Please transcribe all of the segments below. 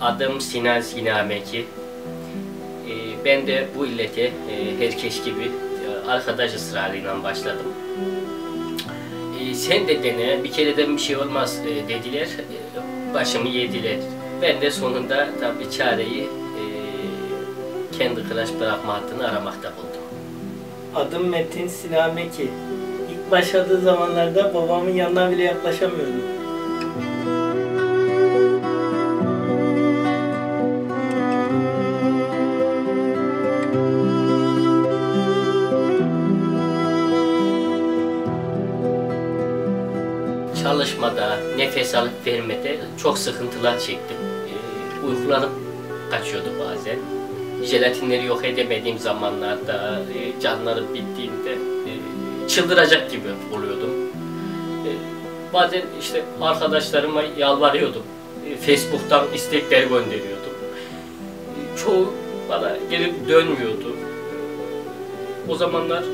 Adım Sinan Sinameki. Ee, ben de bu illete e, herkes gibi e, arkadaş ısrarıyla başladım. Ee, sen de dene, bir kereden bir şey olmaz e, dediler. Başımı yediler. Ben de sonunda tabii çareyi kendi kıraç bırakma hattını aramakta buldum. Adım Metin Sinameki. İlk başladığı zamanlarda babamın yanına bile yaklaşamıyordum. Çalışmada, nefes alıp vermede çok sıkıntılar çektim. Ee, uykularım kaçıyordu bazen. Jelatinleri yok edemediğim zamanlarda, e, canlarım bittiğinde e, çıldıracak gibi oluyordum. E, bazen işte arkadaşlarıma yalvarıyordum. E, Facebook'tan istekler gönderiyordum. E, çoğu bana geri dönmüyordu. O zamanlar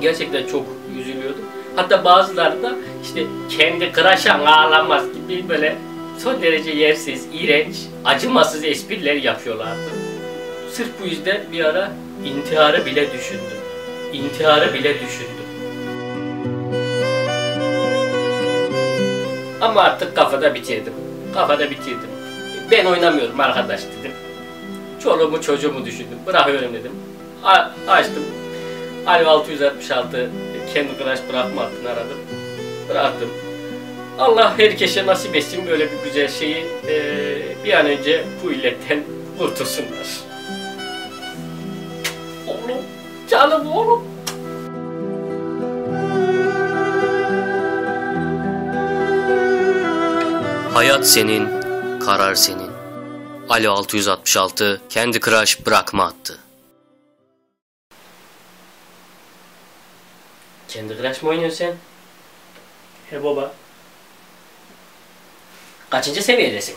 gerçekten çok üzülüyordum. Hatta bazıları da işte kendi kıraşan ağlamaz gibi böyle son derece yersiz, iğrenç, acımasız espriler yapıyorlardı. Sırf bu yüzden bir ara intiharı bile düşündüm. İntiharı bile düşündüm. Ama artık kafada bitirdim. Kafada bitirdim. Ben oynamıyorum arkadaş dedim. Çoluğumu çocuğumu düşündüm. Bırakıyorum dedim. A- açtım. Alev 666 kendi kıraç bırakma hattını aradım. Bıraktım. Allah herkese nasip etsin böyle bir güzel şeyi eee, bir an önce bu illetten kurtulsunlar. Oğlum, canım oğlum. Hayat senin, karar senin. Ali 666 kendi kıraç bırakma attı. Kendi kıraç mı oynuyorsun sen? He baba. Kaçıncı seviyedesin?